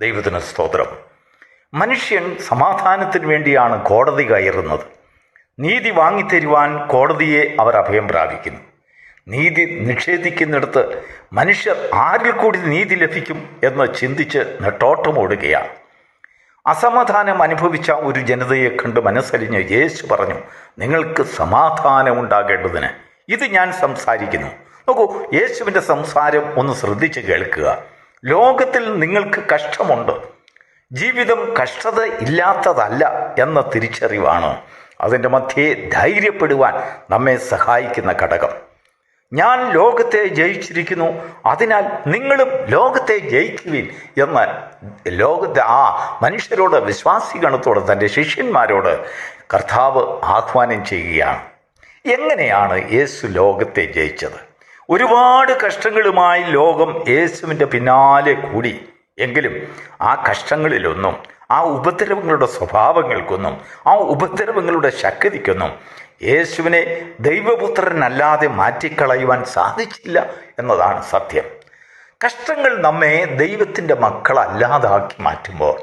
ദൈവത്തിന് സ്തോത്രം. മനുഷ്യൻ സമാധാനത്തിന് വേണ്ടിയാണ് കോടതി കയറുന്നത്. നീതി വാങ്ങിത്തരുവാൻ കോടതിയെ അവർ അഭയം പ്രാപിക്കുന്നു. നീതി നിഷേധിക്കുന്നിടത്ത് മനുഷ്യർ ആരിൽ കൂടി നീതി ലഭിക്കും എന്ന് ചിന്തിച്ച് നെട്ടോട്ടമോടുകയാണ് അസമാധാനം അനുഭവിച്ച ഒരു ജനതയെ കണ്ട് മനസ്സലിഞ്ഞ് യേശു പറഞ്ഞു നിങ്ങൾക്ക് സമാധാനം സമാധാനമുണ്ടാകേണ്ടതിന് ഇത് ഞാൻ സംസാരിക്കുന്നു. നോക്കൂ യേശുവിന്റെ സംസാരം ഒന്ന് ശ്രദ്ധിച്ച് കേൾക്കുക. ലോകത്തിൽ നിങ്ങൾക്ക് കഷ്ടമുണ്ട്. ജീവിതം കഷ്ടത ഇല്ലാത്തതല്ല എന്ന തിരിച്ചറിവാണ് അതിന്റെ മധ്യേ ധൈര്യപ്പെടുവാൻ നമ്മെ സഹായിക്കുന്ന ഘടകം. ഞാൻ ലോകത്തെ ജയിച്ചിരിക്കുന്നു അതിനാൽ നിങ്ങളും ലോകത്തെ ജയിക്കുവിൻ എന്ന് ലോകത്തെ ആ മനുഷ്യരോട് വിശ്വാസിഗണത്തോട് തന്റെ ശിഷ്യന്മാരോട് കർത്താവ് ആഹ്വാനം ചെയ്യുകയാണ്. എങ്ങനെയാണ് യേശു ലോകത്തെ ജയിച്ചത്? ഒരുപാട് കഷ്ടങ്ങളുമായി ലോകം യേശുവിന്റെ പിന്നാലെ കൂടി. എങ്കിലും ആ കഷ്ടങ്ങളിലൊന്നും ആ ഉപദ്രവങ്ങളുടെ സ്വഭാവങ്ങൾക്കൊന്നും ആ ഉപദ്രവങ്ങളുടെ ശക്തിക്കൊന്നും യേശുവിനെ ദൈവപുത്രനല്ലാതെ മാറ്റിക്കളയുവാൻ സാധിച്ചില്ല എന്നതാണ് സത്യം. കഷ്ടങ്ങൾ നമ്മെ ദൈവത്തിന്റെ മക്കളല്ലാതാക്കി മാറ്റുമ്പോൾ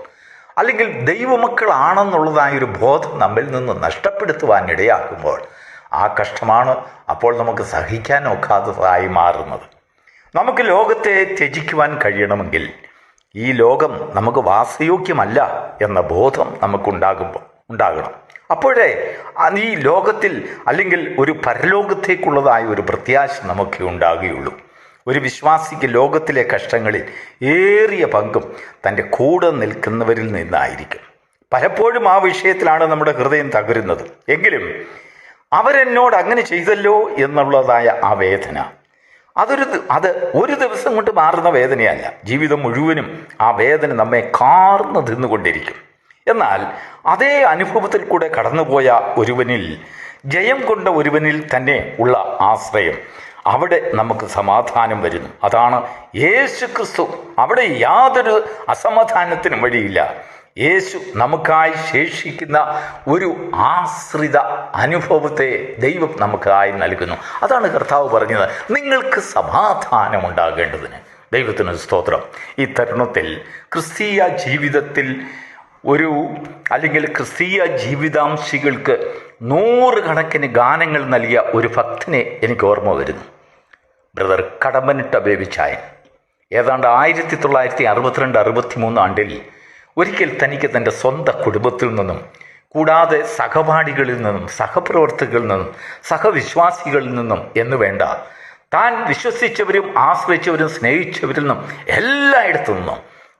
അല്ലെങ്കിൽ ദൈവമക്കളാണെന്നുള്ളതായൊരു ബോധം നമ്മിൽ നിന്ന് നഷ്ടപ്പെടുത്തുവാൻ ഇടയാക്കുമ്പോൾ ആ കഷ്ടമാണ് അപ്പോൾ നമുക്ക് സഹിക്കാൻ ഒക്കാത്തതായി മാറുന്നത്. നമുക്ക് ലോകത്തെ ത്യജിക്കുവാൻ കഴിയണമെങ്കിൽ ഈ ലോകം നമുക്ക് വാസയോഗ്യമല്ല എന്ന ബോധം നമുക്കുണ്ടാകുമ്പോൾ ഉണ്ടാകണം. അപ്പോഴേ ഈ ലോകത്തിൽ അല്ലെങ്കിൽ ഒരു പരലോകത്തേക്കുള്ളതായ ഒരു പ്രത്യാശ നമുക്ക് ഉണ്ടാകുകയുള്ളൂ. ഒരു വിശ്വാസിക്ക് ലോകത്തിലെ കഷ്ടങ്ങളിൽ ഏറിയ പങ്കും തന്റെ കൂടെ നിൽക്കുന്നവരിൽ നിന്നായിരിക്കും. പലപ്പോഴും ആ വിഷയത്തിലാണ് നമ്മുടെ ഹൃദയം തകരുന്നത്. എങ്കിലും അവരെന്നോട് അങ്ങനെ ചെയ്തല്ലോ എന്നുള്ളതായ ആ വേദന. അതൊരു അത് ഒരു ദിവസം കൊണ്ട് മാറുന്ന വേദനയല്ല. ജീവിതം മുഴുവനും ആ വേദന നമ്മെ കാർന്ന് തിന്നുകൊണ്ടിരിക്കും എന്നാൽ അതേ അനുഭവത്തിൽ കൂടെ കടന്നുപോയ ഒരുവനിൽ ജയം കൊണ്ട ഒരുവനിൽ തന്നെ ഉള്ള ആശ്രയം അവിടെ നമുക്ക് സമാധാനം വരുന്നു. അതാണ് യേശു ക്രിസ്തു അവിടെ യാതൊരു അസമാധാനത്തിനും വഴിയില്ല. യേശു നമുക്കായി ശേഷിക്കുന്ന ഒരു ആശ്രിത അനുഭവത്തെ ദൈവം നമുക്കായി നൽകുന്നു. അതാണ് കർത്താവ് പറഞ്ഞത്. നിങ്ങൾക്ക് സമാധാനമുണ്ടാകേണ്ടതിന്. ദൈവത്തിന് സ്തോത്രം. ഈ തരുണത്തിൽ ക്രിസ്തീയ ജീവിതത്തിൽ ഒരു അല്ലെങ്കിൽ ക്രിസ്തീയ ജീവിതാംശികൾക്ക് നൂറുകണക്കിന് ഗാനങ്ങൾ നൽകിയ ഒരു ഭക്തനെ എനിക്ക് ഓർമ്മ വരുന്നു. ബ്രദർ കടമ്പനിട്ട ബേബിച്ചായൻ. ഏതാണ്ട് ആയിരത്തി തൊള്ളായിരത്തി അറുപത്തിരണ്ട് അറുപത്തി മൂന്ന് ആണ്ടിൽ ഒരിക്കൽ തനിക്ക് തന്റെ സ്വന്തം കുടുംബത്തിൽ നിന്നും കൂടാതെ സഹപാഠികളിൽ നിന്നും സഹപ്രവർത്തകരിൽ നിന്നും സഹവിശ്വാസികളിൽ നിന്നും എന്ന് വേണ്ട താൻ വിശ്വസിച്ചവരും ആശ്രയിച്ചവരും സ്നേഹിച്ചവരിൽ നിന്നും എല്ലായിടത്തു നിന്നും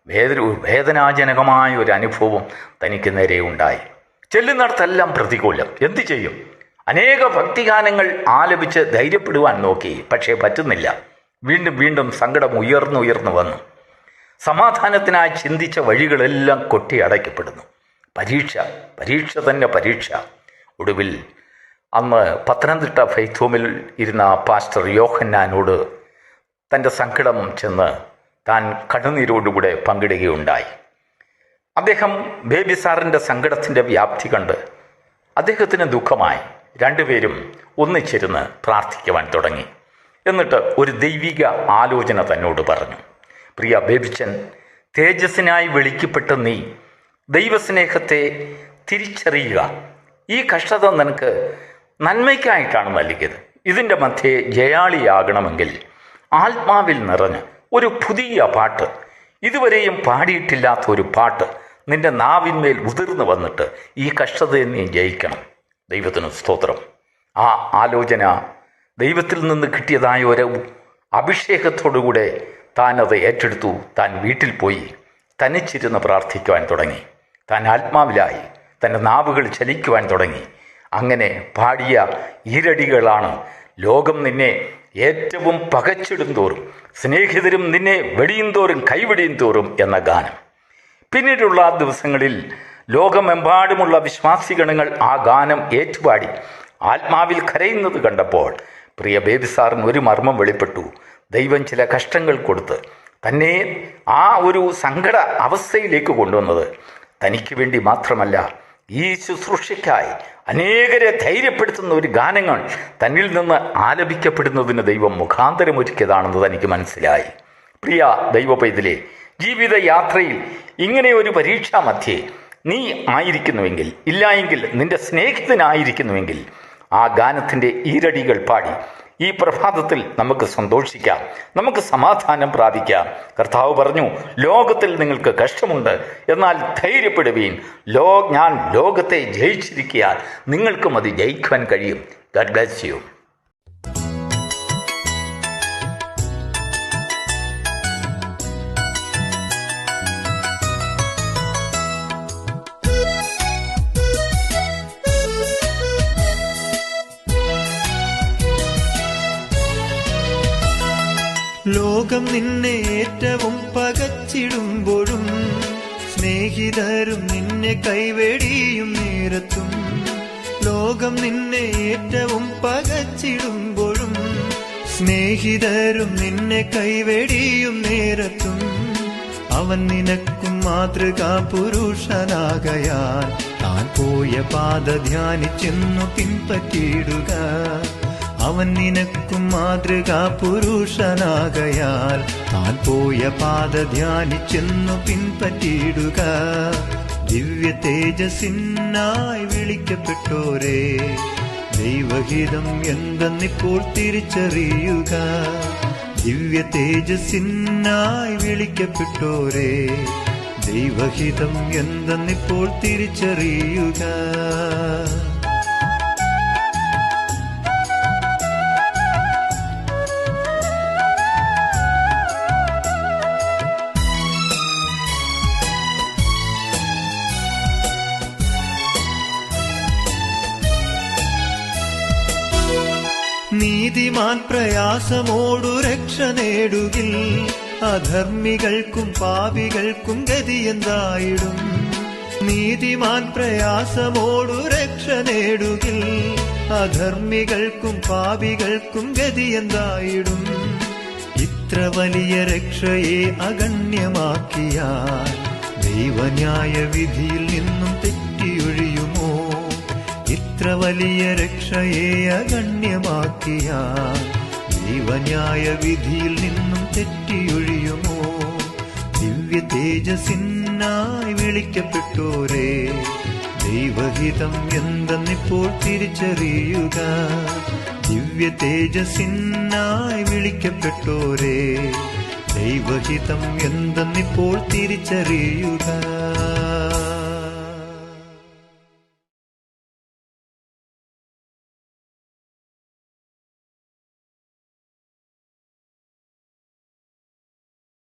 വേദന വേദനാജനകമായ ഒരു അനുഭവം തനിക്ക് നേരെ ഉണ്ടായി. ചെല്ലുന്നിടത്തെല്ലാം പ്രതികൂലം. എന്തു ചെയ്യും? അനേക ഭക്തിഗാനങ്ങൾ ആലപിച്ച് ധൈര്യപ്പെടുവാൻ നോക്കി പക്ഷേ പറ്റുന്നില്ല. വീണ്ടും വീണ്ടും സങ്കടം ഉയർന്നുയർന്നു വന്നു. സമാധാനത്തിനായി ചിന്തിച്ച വഴികളെല്ലാം കൊട്ടി അടയ്ക്കപ്പെടുന്നു. പരീക്ഷ പരീക്ഷ തന്നെ പരീക്ഷ. ഒടുവിൽ അന്ന് പത്തനംതിട്ട ഫൈത്തോമിൽ ഇരുന്ന പാസ്റ്റർ യോഹന്നാനോട് തന്റെ സങ്കടം ചെന്ന് താൻ കണ്ണുനീരോടുകൂടെ പങ്കിടുകയുണ്ടായി. അദ്ദേഹം ബേബി സാറിന്റെ സങ്കടത്തിന്റെ വ്യാപ്തി കണ്ട് അദ്ദേഹത്തിന് ദുഃഖമായി. രണ്ടുപേരും ഒന്നിച്ചിരുന്ന് പ്രാർത്ഥിക്കുവാൻ തുടങ്ങി. എന്നിട്ട് ഒരു ദൈവിക ആലോചന തന്നോട് പറഞ്ഞു. പ്രിയ ബേബിച്ചൻ തേജസ്സിനായി വിളിക്കപ്പെട്ട നീ ദൈവസ്നേഹത്തെ തിരിച്ചറിയുക. ഈ കഷ്ടത നിനക്ക് നന്മയ്ക്കായിട്ടാണ് നൽകിയത്. ഇതിന്റെ മധ്യേ ജയാളിയാകണമെങ്കിൽ ആത്മാവിൽ നിറഞ്ഞ് ഒരു പുതിയ പാട്ട് ഇതുവരെയും പാടിയിട്ടില്ലാത്ത ഒരു പാട്ട് നിന്റെ നാവിന്മേൽ ഉതിർന്നു വന്നിട്ട് ഈ കഷ്ടതയെ നീ ജയിക്കണം. ദൈവത്തിന് സ്തോത്രം. ആ ആലോചന ദൈവത്തിൽ നിന്ന് കിട്ടിയതായ ഒരു അഭിഷേകത്തോടുകൂടെ താൻ അത് ഏറ്റെടുത്തു. താൻ വീട്ടിൽ പോയി തനിച്ചിരുന്ന് പ്രാർത്ഥിക്കുവാൻ തുടങ്ങി. താൻ ആത്മാവിലായി തന്റെ നാവുകൾ ചലിക്കുവാൻ തുടങ്ങി. അങ്ങനെ പാടിയ ഈരടികളാണ് ലോകം നിന്നെ ഏറ്റവും പകച്ചിടും തോറും സ്നേഹിതരും നിന്നെ വെടിയും തോറും കൈവെടിയും തോറും എന്ന ഗാനം. പിന്നീടുള്ള ദിവസങ്ങളിൽ ലോകമെമ്പാടുമുള്ള വിശ്വാസിഗണങ്ങൾ ആ ഗാനം ഏറ്റുപാടി ആത്മാവിൽ കരയുന്നത് കണ്ടപ്പോൾ പ്രിയ ബേബി സാറിന് ഒരു മർമ്മം വെളിപ്പെട്ടു. ദൈവം ചില കഷ്ടങ്ങൾ കൊടുത്ത് തന്നെ ആ ഒരു സങ്കട അവസ്ഥയിലേക്ക് കൊണ്ടുവന്നത് തനിക്ക് വേണ്ടി മാത്രമല്ല ഈ ശുശ്രൂഷയ്ക്കായി അനേകരെ ധൈര്യപ്പെടുത്തുന്ന ഒരു ഗാനങ്ങൾ തന്നിൽ നിന്ന് ആലപിക്കപ്പെടുന്നതിന് ദൈവം മുഖാന്തരമൊരുക്കിയതാണെന്ന് തനിക്ക് മനസ്സിലായി. പ്രിയ ദൈവ പൈതലേ ജീവിത യാത്രയിൽ ഇങ്ങനെ ഒരു പരീക്ഷാ മധ്യേ നീ ആയിരിക്കുന്നുവെങ്കിൽ ഇല്ലായെങ്കിൽ നിന്റെ സ്നേഹിതനായിരിക്കുന്നുവെങ്കിൽ ആ ഗാനത്തിന്റെ ഈരടികൾ പാടി ഈ പ്രഭാതത്തിൽ നമുക്ക് സന്തോഷിക്കാം നമുക്ക് സമാധാനം പ്രാപിക്കാം. കർത്താവ് പറഞ്ഞു ലോകത്തിൽ നിങ്ങൾക്ക് കഷ്ടമുണ്ട് എന്നാൽ ധൈര്യപ്പെടുവീൻ. ലോ ഞാൻ ലോകത്തെ ജയിച്ചിരിക്കാൻ നിങ്ങൾക്കും അത് ജയിക്കുവാൻ കഴിയും. ഗഡ് ബ്ലസ് യു ലോകം നിന്നെ ഏറ്റവും പകച്ചിടുമ്പോഴും സ്നേഹിതരും നിന്നെ കൈവെടിയും നേരത്തും. ലോകം നിന്നെ ഏറ്റവും പകച്ചിടുമ്പോഴും സ്നേഹിതരും നിന്നെ കൈവെടിയും നേരത്തും. അവൻ നിനക്കും മാതൃകാ പുരുഷനാകയാൽ താൻ പോയ പാത ധ്യാനിച്ചെന്നു പിൻപറ്റിയിടുക. അവൻ നിനക്കും മാതൃകാ പുരുഷനാകയാൽ താൻ പോയ പാത ധ്യാനിച്ചെന്നു പിൻപറ്റിയിടുക. ദിവ്യ തേജസ്സിനായി വിളിക്കപ്പെട്ടോരേ ദൈവഹിതം എന്തെന്നിപ്പോൾ തിരിച്ചറിയുക. ദിവ്യ തേജസ്സിനായി വിളിക്കപ്പെട്ടോരേ ദൈവഹിതം എന്തെന്നിപ്പോൾ തിരിച്ചറിയുക. നീതിമാൻ പ്രയാസമോടു രക്ഷ നേടുകിൽ അധർമ്മികൾക്കും പാപികൾക്കും ഗതിയെന്തായിടും നീതിമാൻ പ്രയാസമോടു രക്ഷ നേടുകിൽ അധർമ്മികൾക്കും പാപികൾക്കും ഗതിയെന്തായിടും ഇത്ര വലിയ രക്ഷയെ അഗണ്യമാക്കിയാൽ ദൈവന്യായ വിധിയിൽ നിന്നും തെറ്റിയൊഴിയുമോ ഇത്ര വലിയ രക്ഷയെ അഗണ്യമാക്കിയ ദൈവന്യായ വിധിയിൽ നിന്നും തെറ്റിയൊഴിയുമോ? ദിവ്യ തേജസിന്നായി വിളിക്കപ്പെട്ടോരേ ദൈവഹിതം എന്തെന്നിപ്പോൾ തിരിച്ചറിയുക? ദിവ്യ തേജസിന്നായി വിളിക്കപ്പെട്ടോരേ ദൈവഹിതം എന്തെന്നിപ്പോൾ തിരിച്ചറിയുക?